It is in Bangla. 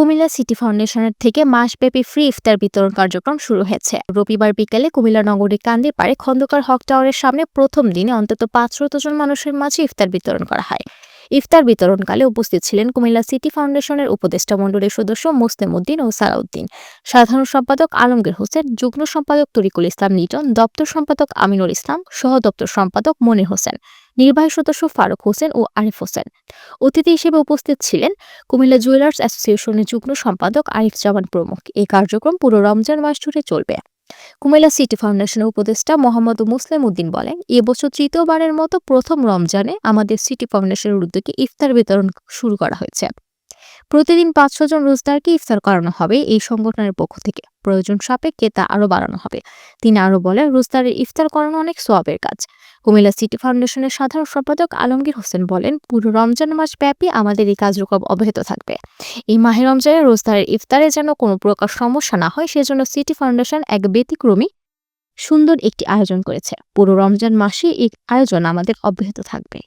কুমিল্লা সিটি ফাউন্ডেশনের থেকে মাসব্যাপী ফ্রি ইফতার বিতরণ কার্যক্রম শুরু হয়েছে। রবিবার বিকেলে কুমিল্লা নগরীর কান্দির পাড়ে খন্দকার হক টাওয়ারের সামনে প্রথম দিনে অন্তত পাঁচশত জন মানুষের মাঝে ইফতার বিতরণ করা হয়। ইফতার বিতরণকালে উপস্থিত ছিলেন কুমিল্লা সিটি ফাউন্ডেশনের উপদেষ্টা মণ্ডলীর সদস্য মুসলিম উদ্দিন ও সালাউদ্দিন। সাধারণ সম্পাদক আলমগীর হোসেন, যুগ্ম সম্পাদক তরিকুল ইসলাম লিটন দপ্তর সম্পাদক আমিনুল ইসলাম, সহ দপ্তর সম্পাদক মনির হোসেন। নির্বাহী সদস্য ফারুক হোসেন ও আরিফ হোসেন। অতিথি হিসেবে উপস্থিত ছিলেন কুমিল্লা জুয়েলার্স অ্যাসোসিয়েশনের যুগ্ম সম্পাদক আরিফ জামান প্রমুখ। এই কার্যক্রম পুরো রমজান মাস জুড়ে চলবে। কুমিল্লা সিটি ফাউন্ডেশনের উপদেষ্টা মোহাম্মদ মুসলিম উদ্দিন বলেন এবছর তৃতীয়বারের মতো প্রথম রমজানে আমাদের সিটি ফাউন্ডেশনের উদ্যোগে ইফতার বিতরণ শুরু করা হয়েছে। প্রতিদিন পাঁচশো জন রোজদারকে ইফতার করানো হবে এই সংগঠনের পক্ষ থেকে। প্রয়োজন সাপেক্ষে তা আরও বাড়ানো হবে। তিনি আরও বলেন, রোজদারের ইফতার করানো অনেক সোয়াবের কাজ। কুমিল্লা সিটি ফাউন্ডেশনের সাধারণ সম্পাদক আলমগীর হোসেন বলেন, পুরো রমজান মাস ব্যাপী আমাদের এই কার্যক্রম অব্যাহত থাকবে। এই মাহে রমজানে রোজদারের ইফতারে যেন কোনো প্রকার সমস্যা না হয়, সেজন্য সিটি ফাউন্ডেশন এক ব্যতিক্রমী, সুন্দর একটি আয়োজন করেছে। পুরো রমজান মাসে এই আয়োজন আমাদের অব্যাহত থাকবে।